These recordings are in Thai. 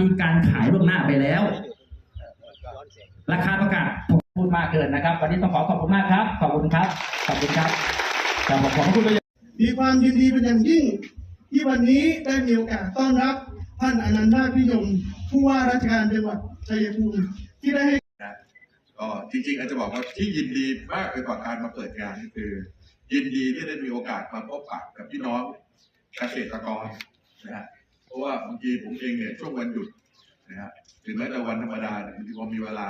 มีการขายล่วงหน้าไปแล้ว ราคาประกาศผมพูดมากเกินนะครับ วันนี้ต้องขอขอบคุณมากครับ ขอบคุณครับ ขอบคุณครับแต่ผมขอบคุณไปมีความยินดีเป็นอย่างยิ่ง ที่วันนี้ได้มีโอกาสต้อนรับท่านอนันต์นาคพิยมผู้ว่าราชการจังหวัดชัยภูมิที่ได้ให้นะก็จริงๆอาจจะบอกว่าที่ยินดีมากไปกว่าการมาเปิดงานก็คือ ยินดีที่ได้มีโอกาสมาพบปะกับพี่น้องเกษตรกร ทีผมเองเนี่ยช่วงวันหยุดนะฮะถึงแม้แต่วันธรรมดาเนี่ยบางทีพอมีเวลา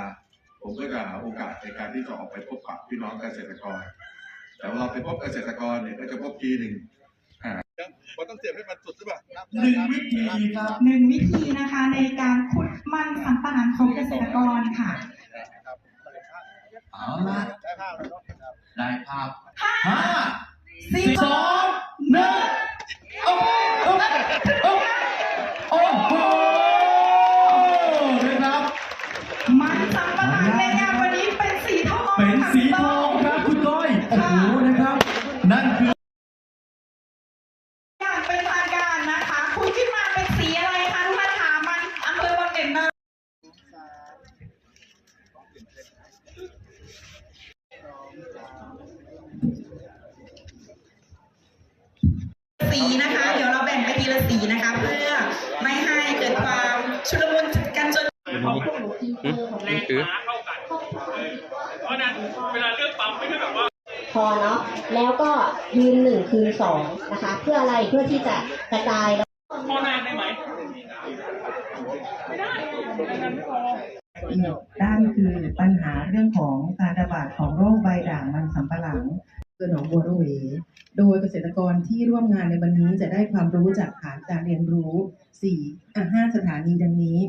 ผมก็จะหาโอกาสในการที่จะออกไปพบปะพี่น้องเกษตรกร แต่ว่าเราไปพบเกษตรกรเนี่ยก็จะพบทีหนึ่งอ่ามันต้องเสียบให้มันสุดใช่ป่ะหนึ่งวิธีครับหนึ่งวิธีนะคะในการขุดมันสำปะหลังของเกษตรกรค่ะเอาละ เป็นค่ะสีทองครับคุณก้อยโอ้โหนะครับ นั่นคืออย่างเป็นทางการนะคะ คุณขึ้นมาเป็นสีอะไรคะทุกท่านคะมันอำเภอวังเด่นนนสีนะคะ เดี๋ยวเราแบ่งไปทีละสีนะคะ เพื่อไม่ให้เกิดความชุลมุนกันจนคือเพราะนั้นเวลาเลือกปั๊มไม่ใช่แบบว่า พ อเนาะแล้วก็ยืนหนึ่งคืนสองนะคะ เพื่ออะไรเพื่อที่จะกระจายแล้วพอนานได้ไหมอีกด้านคือปัญหาเรื่องของการระบาดของโรคใบด่างมันสำปะหลังคือหนองบัวระเว โดยเกษตรกรที่ร่วมงานในวันนี้จะได้ความรู้จากฐานการเรียนรู้สี่อะห้าสถานีดังนี้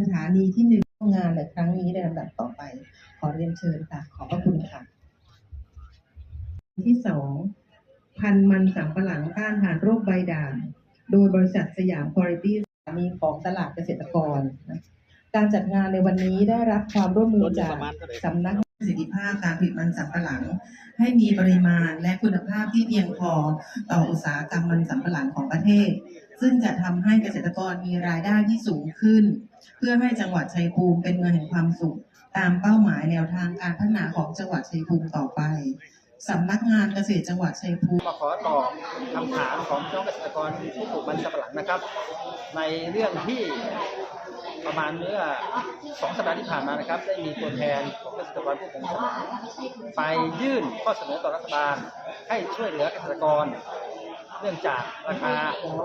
สถานีที่หนึ่งร่วมงานในครั้งนี้ในลำดับต่อไป ขอเรียนเชิญค่ะ ขอบพระคุณค่ะ ที่สองพันธุ์มันสำปะหลังต้านทานโรคใบด่าง โดยบริษัทสยามควอลิตี้สถานีของตลาดเกษตรกร การจัดงานในวันนี้ได้รับความร่วมมือจากสำนักประสิทธิภาพการผลิตมันสำปะหลัง ให้มีปริมาณและคุณภาพที่เพียงพอต่ออุตสาหกรรมมันสำปะหลังของประเทศ ซึ่งจะทำให้เกษตรกรมีรายได้ที่สูงขึ้น เพื่อให้จังหวัดชัยภูมิเป็นเมืองแห่งความสุข ตามเป้าหมายแนวทางการพัฒนาของจังหวัดชัยภูมิต่อไป สำนักงานเกษตรจังหวัดชัยภูมิมาขอตอบคำถามของพี่น้องเกษตรกรผู้ปลูกมันสำปะหลังนะครับ ในเรื่องที่ประมาณเมื่อสองสัปดาห์ที่ผ่านมานะครับ ได้มีตัวแทนของเกษตรกรผู้ปลูกมันสำปะหลังไปยื่นข้อเสนอต่อรัฐบาลให้ช่วยเหลือเกษตรกร เนื่องจากราคา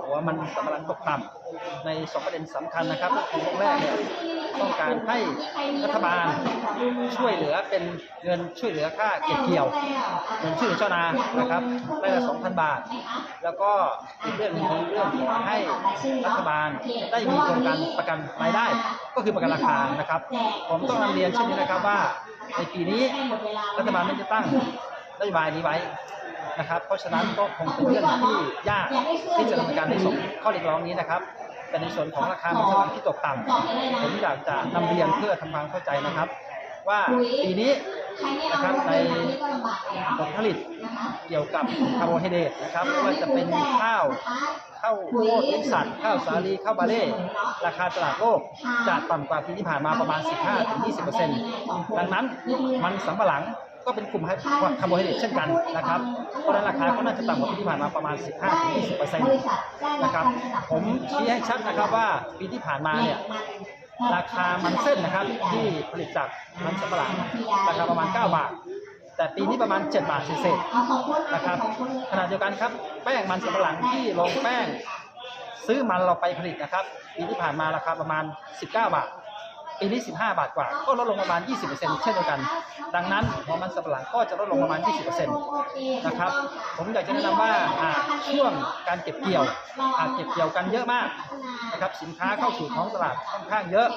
หัวมันสำปะหลังตกต่ำในสองประเด็นสำคัญนะครับก็คือแรกเนี่ยต้องการให้รัฐบาลช่วยเหลือเป็นเงินช่วยเหลือค่าเก็บเกี่ยวเงินช่วยเหลือชาวนานะครับไร่ละ2,000บาท แล้วก็อีกเรื่องหนึงเรื่องให้รัฐบาลได้มีโครงการประกันรายได้ ก็คือประกันราคานะครับ ผมต้องนำเรียนเช่นนี้นะครับว่าในปีนี้รัฐบาลไม่ได้ตั้งนโยบายนี้ไว้ นะครับ เพราะฉะนั้นก็คงเป็นเรื่องที่ยากที่จะดำเนินการในส่วนข้อเรียกร้องนี้นะครับ แต่ในส่วนของราคามันสลังที่ตกต่ำผมอยากจะนำเรียนเพื่อทำความเข้าใจนะครับ ว่าปีนี้นะครับในผลผลิตเกี่ยวกับคาร์โบไฮเดรตนะครับไม่ว่าจะเป็นข้าวข้าวโพดสัตว์ข้าวสาลีข้าวบาเล่ราคาตลาดโลกจะต่ำกว่าปีที่ผ่านมาประมาณ 15-20%ดังนั้นมันสำปะหลัง ก็เป็นกลุ่มคาร์โบไฮเดรตเช่นกันนะครับ เพราะฉะนั้นราคาก็น่าจะต่ำกว่าปีที่ผ่านมาประมาณ 15-20%นะครับ ผมชี้ให้ชัดนะครับว่าปีที่ผ่านมาเนี่ยราคามันเส้นนะครับที่ผลิตจากมันสำปะหลังราคาประมาณ 9 บาท แต่ปีนี้ประมาณ 7 บาทเศษๆนะครับขณะเดียวกันครับ แป้งมันสำปะหลังที่ลงแป้ง ซื้อมันเราไปผลิตนะครับ ปีที่ผ่านมาราคาประมาณ 19 บาท ปีนี้ 15 บาทกว่า ก็ลดลงประมาณ 20%เช่นเดียวกัน ดังนั้นหัวมันสำปะหลังก็จะลดลงประมาณ 20%นะครับ ผมอยากจะแนะนำว่าอ่าช่วงการเก็บเกี่ยวอาจเก็บเกี่ยวกันเยอะมากนะครับสินค้าเข้าสู่ท้องตลาดค่อนข้างเยอะ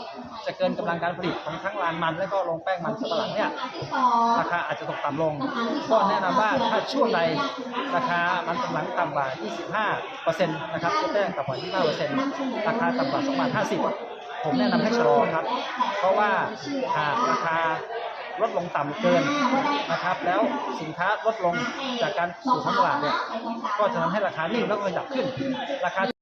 จะเกินกำลังการผลิตของทั้งลานมันและก็โรงแป้งมันสำปะหลังเนี่ยราคาอาจจะตกต่ำลง ก็แนะนำว่าถ้าช่วงใดราคามันสำปะหลังต่ำกว่า 25%นะครับตัวแป้งต่ำกว่า25%ราคาต่ำกว่า 2 บาท 50 ผมแนะนำให้ชะลอครับ เพราะว่าหากราคาลดลงต่ำเกินนะครับ แล้วสินค้าลดลงจากการสู่ท้องตลาดเนี่ยก็จะทำให้ราคานิ่งแล้วก็ขยับขึ้นราคา